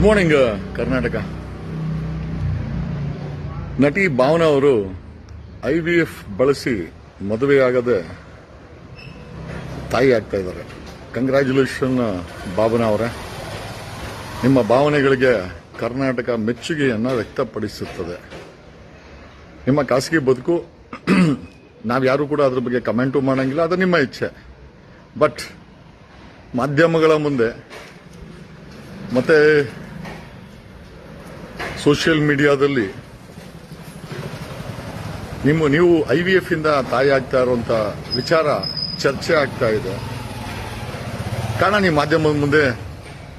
Good morning Karnataka ನಟಿ ಭಾವನಾ ಅವರು I V F ಬಳಸಿ ಮದುವೆಯಾಗದೆ ತಾಯಿ ಆಗ್ತಾ ಇದ್ದಾರೆ. ಕಂಗ್ರ್ಯಾಚುಲೇಷನ್ ಭಾವನಾ ಅವರೇ. ನಿಮ್ಮ ಭಾವನೆಗಳಿಗೆ ಕರ್ನಾಟಕ ಮೆಚ್ಚುಗೆಯನ್ನು ವ್ಯಕ್ತಪಡಿಸುತ್ತದೆ. ನಿಮ್ಮ ಖಾಸಗಿ ಬದುಕು, ನಾವು ನಾವ್ಯಾರು ಕೂಡ ಅದ್ರ ಬಗ್ಗೆ ಕಮೆಂಟು ಮಾಡೋಂಗಿಲ್ಲ, ಅದು ನಿಮ್ಮ ಇಚ್ಛೆ. ಬಟ್ ಮಾಧ್ಯಮಗಳ ಮುಂದೆ, ಮತ್ತೆ ಸೋಷಿಯಲ್ ಮೀಡಿಯಾದಲ್ಲಿ ನಿಮ್ಮ ನೀವು ಐ ವಿ ಎಫ್ ಇಂದ ತಾಯಿ ಆಗ್ತಾ ಇರುವಂತ ವಿಚಾರ ಚರ್ಚೆ ಆಗ್ತಾ ಇದೆ. ಕಾರಣ ನೀವು ಮಾಧ್ಯಮದ ಮುಂದೆ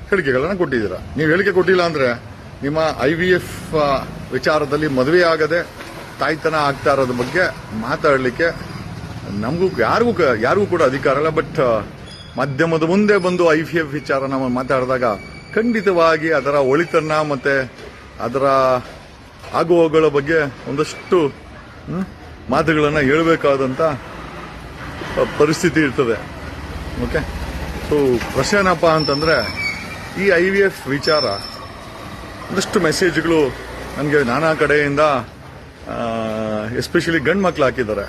ಹೇಳಿಕೆಗಳನ್ನು ಕೊಟ್ಟಿದ್ದೀರಾ. ನೀವು ಹೇಳಿಕೆ ಕೊಟ್ಟಿಲ್ಲ ಅಂದ್ರೆ ನಿಮ್ಮ ಐ ವಿ ಎಫ್ ವಿಚಾರದಲ್ಲಿ ಮದುವೆ ಆಗದೆ ತಾಯ್ತನ ಆಗ್ತಾ ಇರೋದ್ರ ಬಗ್ಗೆ ಮಾತಾಡಲಿಕ್ಕೆ ನಮಗೂ ಯಾರಿಗೂ ಯಾರಿಗೂ ಕೂಡ ಅಧಿಕಾರ ಇಲ್ಲ. ಬಟ್ ಮಾಧ್ಯಮದ ಮುಂದೆ ಬಂದು ಐ ವಿ ಎಫ್ ವಿಚಾರ ನಾವು ಮಾತಾಡಿದಾಗ ಖಂಡಿತವಾಗಿ ಅದರ ಒಳಿತನ್ನ ಮತ್ತೆ ಅದರ ಆಗುವಗಳ ಬಗ್ಗೆ ಒಂದಷ್ಟು ಮಾತುಗಳನ್ನು ಹೇಳಬೇಕಾದಂತ ಪರಿಸ್ಥಿತಿ ಇರ್ತದೆ. ಓಕೆ? ಸೊ ಪ್ರಶ್ನೆ ಏನಪ್ಪ ಅಂತಂದ್ರೆ, ಈ ಐ ವಿ ಎಫ್ ವಿಚಾರ, ಒಂದಷ್ಟು ಮೆಸೇಜ್ಗಳು ನನಗೆ ನಾನಾ ಕಡೆಯಿಂದ ಎಸ್ಪೆಷಲಿ ಗಂಡು ಮಕ್ಕಳು ಹಾಕಿದ್ದಾರೆ.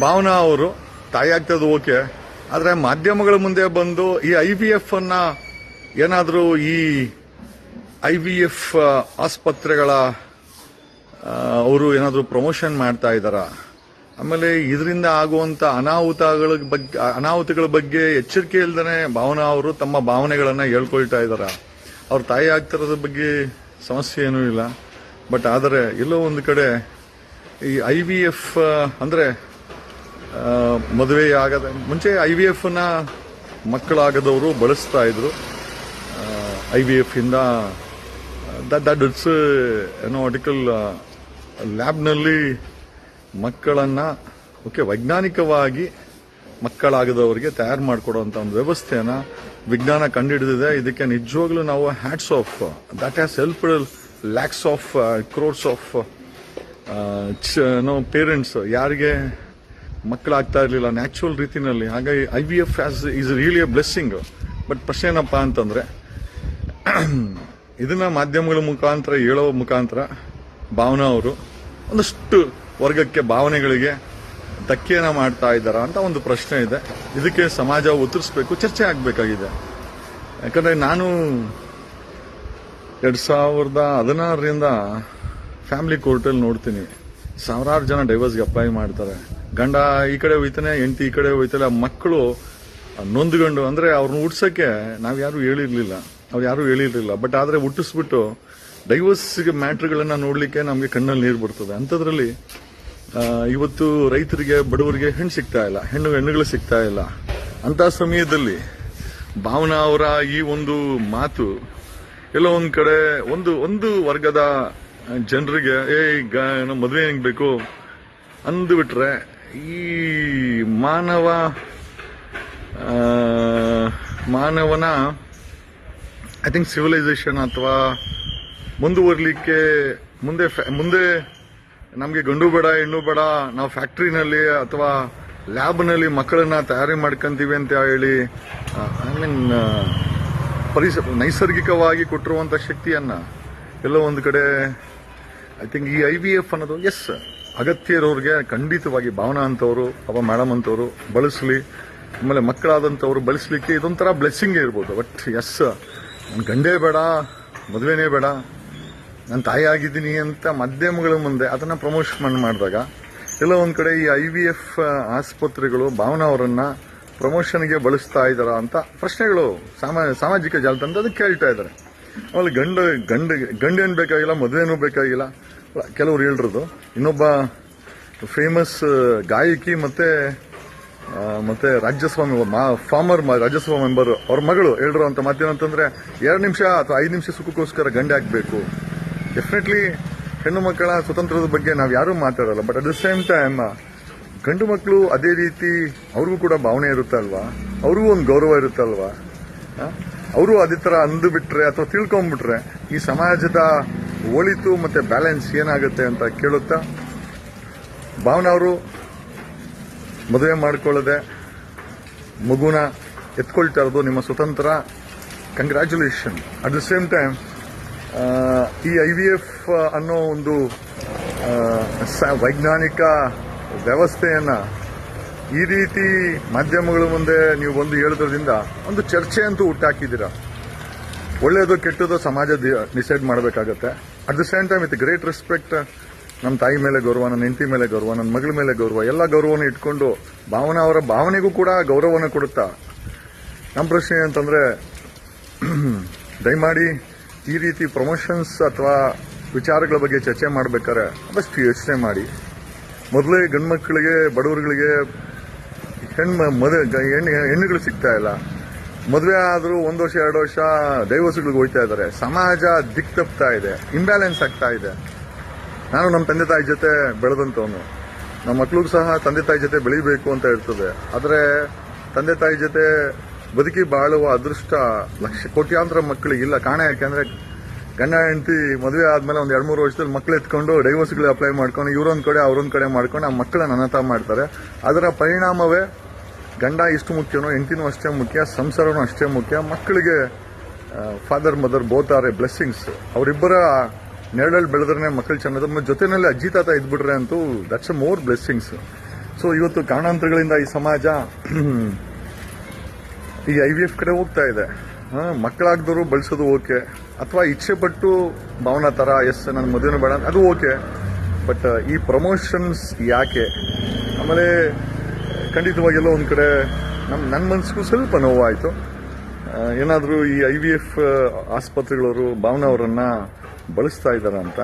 ಭಾವನಾ ಅವರು, ತಾಯಿ ಆಗ್ತದೆ ಓಕೆ, ಆದರೆ ಮಾಧ್ಯಮಗಳ ಮುಂದೆ ಬಂದು ಈ ಐ ವಿ ಎಫ್ ಅನ್ನ ಏನಾದರೂ ಈ ಐ ವಿ ಎಫ್ ಆಸ್ಪತ್ರೆಗಳ ಅವರು ಏನಾದರೂ ಪ್ರಮೋಷನ್ ಮಾಡ್ತಾ ಇದ್ದಾರಾ? ಆಮೇಲೆ ಇದರಿಂದ ಆಗುವಂತ ಅನಾಹುತಗಳ ಬಗ್ಗೆ ಅನಾಹುತಗಳ ಬಗ್ಗೆ ಎಚ್ಚರಿಕೆ ಇಲ್ದೇ ಭಾವನಾ ಅವರು ತಮ್ಮ ಭಾವನೆಗಳನ್ನು ಹೇಳ್ಕೊಳ್ತಾ ಇದ್ದಾರ? ಅವ್ರ ತಾಯಿ ಆಗ್ತಿರೋದ್ರ ಬಗ್ಗೆ ಸಮಸ್ಯೆ ಏನೂ ಇಲ್ಲ. ಬಟ್ ಆದರೆ ಎಲ್ಲೋ ಒಂದು ಕಡೆ ಈ ಐ ವಿ ಎಫ್ ಅಂದರೆ ಮದುವೆ ಆಗದ, ಮುಂಚೆ ಐ ವಿ ಎಫ್ನ ನ ಮಕ್ಕಳಾಗದವರು ಬಳಸ್ತಾ ಇದ್ರು. ಐ ವಿ ಎಫ್ ಇಂದ ದಟ್ ಇಟ್ಸ್ ಏನೋ ಆರ್ಟಿಕಲ್ ಲ್ಯಾಬ್ನಲ್ಲಿ ಮಕ್ಕಳನ್ನು ಓಕೆ ವೈಜ್ಞಾನಿಕವಾಗಿ ಮಕ್ಕಳಾಗದವರಿಗೆ ತಯಾರು ಮಾಡಿಕೊಡುವಂಥ ಒಂದು ವ್ಯವಸ್ಥೆಯನ್ನು ವಿಜ್ಞಾನ ಕಂಡುಹಿಡಿದಿದೆ ಇದಕ್ಕೆ ನಿಜವಾಗ್ಲೂ ನಾವು hats off that has help lakhs of crores of no parents ಯಾರಿಗೆ ಮಕ್ಕಳಾಗ್ತಾ ಇರಲಿಲ್ಲ ನ್ಯಾಚುರಲ್ ರೀತಿನಲ್ಲಿ. ಹಾಗಾಗಿ I V F as is really a blessing but ಪ್ರಶ್ನೆ ಏನಪ್ಪ ಅಂತಂದ್ರೆ ಇದನ್ನ ಮಾಧ್ಯಮಗಳ ಮುಖಾಂತರ, ಹೇಳೋ ಮುಖಾಂತರ ಭಾವನಾ ಅವರು ಒಂದಷ್ಟು ವರ್ಗಕ್ಕೆ ಭಾವನೆಗಳಿಗೆ ಧಕ್ಕೆಯನ್ನ ಮಾಡ್ತಾ ಇದ್ದಾರಾ ಅಂತ ಒಂದು ಪ್ರಶ್ನೆ ಇದೆ. ಇದಕ್ಕೆ ಸಮಾಜ ಉತ್ತರಿಸಬೇಕು ಚರ್ಚೆ ಆಗಬೇಕಾಗಿದೆ. ಯಾಕಂದ್ರೆ ನಾನು ಎರಡ್ ಸಾವಿರದ ಹದಿನಾರರಿಂದ ಫ್ಯಾಮಿಲಿ ಕೋರ್ಟಲ್ಲಿ ನೋಡ್ತೀನಿ. ಸಾವಿರಾರು ಜನ ಡೈವರ್ಸ್ಗೆ ಅಪ್ಲೈ ಮಾಡ್ತಾರೆ. ಗಂಡ ಈ ಕಡೆ ಹೋಯ್ತಾನೆ, ಹೆಂಡತಿ ಈ ಕಡೆ ಹೋಯ್ತಾನೆ ಮಕ್ಕಳು ನೊಂದ್ಕೊಂಡು ಅಂದ್ರೆ ಅವ್ರನ್ನ ಹುಟ್ಸಕ್ಕೆ ನಾವು ಯಾರು ಹೇಳಿರ್ಲಿಲ್ಲ. ಅವ್ರು ಯಾರು ಹೇಳಿರ್ಲಿಲ್ಲ. ಬಟ್ ಆದ್ರೆ ಹುಟ್ಟಿಸ್ಬಿಟ್ಟು ಡೈವರ್ಸ್ಗೆ ಮ್ಯಾಟ್ರ್ಗಳನ್ನ ನೋಡ್ಲಿಕ್ಕೆ ನಮ್ಗೆ ಕಣ್ಣಲ್ಲಿ ನೀರು ಬರ್ತದೆ. ಅಂಥದ್ರಲ್ಲಿ ಇವತ್ತು ರೈತರಿಗೆ, ಬಡವರಿಗೆ ಹೆಣ್ಣು ಸಿಗ್ತಾ ಇಲ್ಲ. ಹೆಣ್ಣು ಹೆಣ್ಣುಗಳು ಸಿಗ್ತಾ ಇಲ್ಲ. ಅಂತ ಸಮಯದಲ್ಲಿ ಭಾವನಾ ಅವರ ಈ ಒಂದು ಮಾತು ಎಲ್ಲೋ ಒಂದ್ ಕಡೆ ಒಂದು ಒಂದು ವರ್ಗದ ಜನರಿಗೆ ಏ ಈಗ ಮದುವೆ ಹೆಂಗ್ ಬೇಕು? ಅಂದ್ಬಿಟ್ರೆ ಈ ಮಾನವ ಮಾನವನ ಐ ಥಿಂಕ್ ಸಿವಿಲೈಸೇಷನ್ ಅಥವಾ ಮುಂದುವರಲಿಕ್ಕೆ ಮುಂದೆ ಮುಂದೆ ನಮಗೆ ಗಂಡು ಬೇಡ, ಹೆಣ್ಣು ಬೇಡ, ನಾವು ಫ್ಯಾಕ್ಟ್ರಿನಲ್ಲಿ ಅಥವಾ ಲ್ಯಾಬ್ನಲ್ಲಿ ಮಕ್ಕಳನ್ನ ತಯಾರಿ ಮಾಡ್ಕೊಂತೀವಿ ಅಂತ ಹೇಳಿ ಐ ಮೀನ್ ಪರಿಸ, ನೈಸರ್ಗಿಕವಾಗಿ ಕೊಟ್ಟಿರುವಂಥ ಶಕ್ತಿಯನ್ನ ಎಲ್ಲೋ ಒಂದು ಕಡೆ ಐ ಥಿಂಕ್ ಈ ಐ ವಿ ಎಫ್ ಅನ್ನೋದು ಎಸ್ ಅಗತ್ಯ ಇರೋರಿಗೆ ಖಂಡಿತವಾಗಿ ಭಾವನಾ ಅಂತವರು ಅವ ಮೇಡಮ್ ಅಂತವರು ಬಳಸಲಿ. ಆಮೇಲೆ ಮಕ್ಕಳಾದಂಥವ್ರು ಬಳಸಲಿಕ್ಕೆ ಇದೊಂಥರ ಬ್ಲೆಸ್ಸಿಂಗ್ ಇರ್ಬೋದು. ಬಟ್ ಎಸ್ ನನ್ ಗಂಡೇ ಬೇಡ, ಮದುವೆನೇ ಬೇಡ. ನನ್ನ ತಾಯಿ ಆಗಿದ್ದೀನಿ ಅಂತ ಮಾಧ್ಯಮಗಳ ಮುಂದೆ ಅದನ್ನು ಪ್ರಮೋಷನ್ ಮಾಡಿದಾಗ, ಎಲ್ಲ ಒಂದು ಕಡೆ ಈ ಐ ವಿ ಎಫ್ ಆಸ್ಪತ್ರೆಗಳು ಭಾವನಾ ಅವರನ್ನು ಪ್ರಮೋಷನ್ಗೆ ಬಳಸ್ತಾ ಇದ್ದಾರಾ ಅಂತ ಪ್ರಶ್ನೆಗಳು ಸಾಮಾಜಿಕ ಅದಕ್ಕೆ ಕೇಳ್ತಾ ಇದ್ದಾರೆ ಆಮೇಲೆ ಗಂಡ ಗಂಡ, ಗಂಡೇನು ಬೇಕಾಗಿಲ್ಲ, ಮದುವೆನೂ ಬೇಕಾಗಿಲ್ಲ. ಕೆಲವರು ಹೇಳಿರೋದು, ಇನ್ನೊಬ್ಬ ಫೇಮಸ್ ಗಾಯಕಿ ಮತ್ತೆ ಮತ್ತೆ ರಾಜ್ಯಸಭಾ ಫಾರ್ಮರ್ ರಾಜ್ಯಸಭಾ ಮೆಂಬರ್. ಅವ್ರ ಮಗಳು ಹೇಳಿರೋ ಅಂತ ಮಾತೇನಂತಂದ್ರೆ, ಎರಡು ನಿಮಿಷ ಅಥವಾ ಐದು ನಿಮಿಷ ಸುಖಕ್ಕೋಸ್ಕರ ಗಂಡೆ ಹಾಕ್ಬೇಕು. ಡೆಫಿನೆಟ್ಲಿ ಹೆಣ್ಣು ಮಕ್ಕಳ ಸ್ವತಂತ್ರದ ಬಗ್ಗೆ ನಾವು ಯಾರೂ ಮಾತಾಡಲ್ಲ but at the same time ಗಂಡು ಮಕ್ಕಳು ಅದೇ ರೀತಿ ಅವ್ರಿಗೂ ಕೂಡ ಭಾವನೆ ಇರುತ್ತಲ್ವಾ ಅವ್ರಿಗೂ ಒಂದು ಗೌರವ ಇರುತ್ತಲ್ವಾ ಅವರು ಅದೇ ತರ ಅಂದುಬಿಟ್ರೆ ಅಥವಾ ತಿಳ್ಕೊಂಡ್ಬಿಟ್ರೆ ಈ ಸಮಾಜದ ಒಳಿತು ಮತ್ತೆ ಬ್ಯಾಲೆನ್ಸ್ ಏನಾಗುತ್ತೆ ಅಂತ ಕೇಳುತ್ತಾ? ಭಾವನಾ ಅವರು ಮದುವೆ ಮಾಡ್ಕೊಳ್ಳದೆ ಮಗುನ ಎತ್ಕೊಳ್ತಾ ಇರೋದು ನಿಮ್ಮ ಸ್ವತಂತ್ರ congratulation at the same time ಈ ಐ ವಿ ಎಫ್ ಅನ್ನೋ ಒಂದು ವೈಜ್ಞಾನಿಕ ವ್ಯವಸ್ಥೆಯನ್ನು ಈ ರೀತಿ ಮಾಧ್ಯಮಗಳ ಮುಂದೆ ನೀವು ಬಂದು ಹೇಳೋದ್ರಿಂದ ಒಂದು ಚರ್ಚೆ ಅಂತೂ ಹುಟ್ಟಾಕಿದ್ದೀರಾ ಒಳ್ಳೆಯದು ಕೆಟ್ಟದ್ದು ಸಮಾಜ ಡಿಸೈಡ್ ಮಾಡಬೇಕಾಗತ್ತೆ. At the same time with great respect ನಮ್ಮ ತಾಯಿ ಮೇಲೆ ಗೌರವ ನನ್ನ ಹೆಂಡತಿ ಮೇಲೆ ಗೌರವ ನನ್ನ ಮಗಳ ಮೇಲೆ ಗೌರವ, ಎಲ್ಲ ಗೌರವನ ಇಟ್ಕೊಂಡು ಭಾವನೆ ಅವರ ಭಾವನೆಗೂ ಕೂಡ ಗೌರವನ ಕೊಡುತ್ತಾ. ನಮ್ಮ ಪ್ರಶ್ನೆ ಅಂತಂದರೆ ದಯಮಾಡಿ ಈ ರೀತಿ ಪ್ರಮೋಷನ್ಸ್ ಅಥವಾ ವಿಚಾರಗಳ ಬಗ್ಗೆ ಚರ್ಚೆ ಮಾಡಬೇಕಾದ್ರೆ ಅದಷ್ಟು ಯೋಚನೆ ಮಾಡಿ. ಮೊದಲೇ ಗಂಡು ಮಕ್ಕಳಿಗೆ ಬಡವರುಗಳಿಗೆ ಹೆಣ್ಣು ಮದುವೆ ಹೆಣ್ಣು, ಹೆಣ್ಣುಗಳು ಸಿಗ್ತಾ ಇಲ್ಲ. ಮದುವೆ ಆದರೂ ಒಂದು ವರ್ಷ, ಎರಡು ವರ್ಷ ದೈವಸುಗಳಿಗೆ ಹೋಗ್ತಾ ಇದ್ದಾರೆ. ಸಮಾಜ ದಿಕ್ತಪ್ತಾ ಇದೆ ಇಂಬ್ಯಾಲೆನ್ಸ್ ಆಗ್ತಾ ಇದೆ. ನಾನು ನಮ್ಮ ತಂದೆ ತಾಯಿ ಜೊತೆ ಬೆಳೆದಂಥವನು. ನಮ್ಮ ಮಕ್ಳಿಗೂ ಸಹ ತಂದೆ ತಾಯಿ ಜೊತೆ ಬೆಳಿಬೇಕು ಅಂತ ಇರ್ತದೆ ಆದರೆ ತಂದೆ ತಾಯಿ ಜೊತೆ ಬದುಕಿ ಬಾಳುವ ಅದೃಷ್ಟ ಲಕ್ಷ ಕೋಟ್ಯಾಂತರ ಮಕ್ಕಳಿಗೆ ಇಲ್ಲ. ಕಾರಣ ಯಾಕೆಂದ್ರೆ ಗಂಡ, ಹೆಂಡತಿ ಮದುವೆ ಆದ್ಮೇಲೆ ಒಂದ್ ಎರಡು ಮೂರು ವರ್ಷದಲ್ಲಿ ಮಕ್ಳು ಎತ್ಕೊಂಡು ಡೈವೋರ್ಸ್ಗಳು ಅಪ್ಲೈ ಮಾಡ್ಕೊಂಡು ಇವ್ರೊಂದ್ ಕಡೆ ಅವ್ರೊಂದ್ ಕಡೆ ಮಾಡ್ಕೊಂಡು ಆ ಮಕ್ಕಳನ್ನ ಅನಾಥ ಮಾಡ್ತಾರೆ. ಅದರ ಪರಿಣಾಮವೇ ಗಂಡ ಇಷ್ಟು ಮುಖ್ಯನೋ, ಹೆಂಡತಿನೂ ಅಷ್ಟೇ ಮುಖ್ಯ, ಸಂಸಾರನೂ ಅಷ್ಟೇ ಮುಖ್ಯ. ಮಕ್ಕಳಿಗೆ father mother both are a blessings ಅವರಿಬ್ಬರ ನೆರಳಲ್ಲಿ ಬೆಳೆದ್ರೆ ಮಕ್ಕಳು ಚೆನ್ನದ ಮತ್ತೆ ಜೊತೆನಲ್ಲಿ ಅಜ್ಜಿ ತಾತ ಇದ್ಬಿಟ್ರೆ ಅಂತೂ that's a more blessings so ಇವತ್ತು ಕಾರಣಾಂತರಗಳಿಂದ ಈ ಸಮಾಜ ಈ ಐ ವಿ ಎಫ್ ಕಡೆ ಹೋಗ್ತಾ ಇದೆ. ಮಕ್ಕಳಾಗ್ದವರು ಬಳಸೋದು ಓಕೆ. ಅಥವಾ ಇಚ್ಛೆ ಪಟ್ಟು ಭಾವನಾ ಥರ ಎಸ್ ನನ್ನ ಮದುವೆನೂ ಬೇಡ, ಅದು ಓಕೆ. ಬಟ್ ಈ ಪ್ರಮೋಷನ್ಸ್ ಯಾಕೆ? ಆಮೇಲೆ ಖಂಡಿತವಾಗಿ ಎಲ್ಲೋ ಒಂದು ಕಡೆ ನಮ್ಮ ನನ್ನ ಮನಸ್ಸಿಗೂ ಸ್ವಲ್ಪ ನೋವಾಯಿತು. ಏನಾದರೂ ಈ ಐ ವಿ ಎಫ್ ಆಸ್ಪತ್ರೆಗಳವರು, ಭಾವನಾ ಅವರನ್ನ ಬಳಸ್ತಾ ಇದ್ದಾರೆ ಅಂತ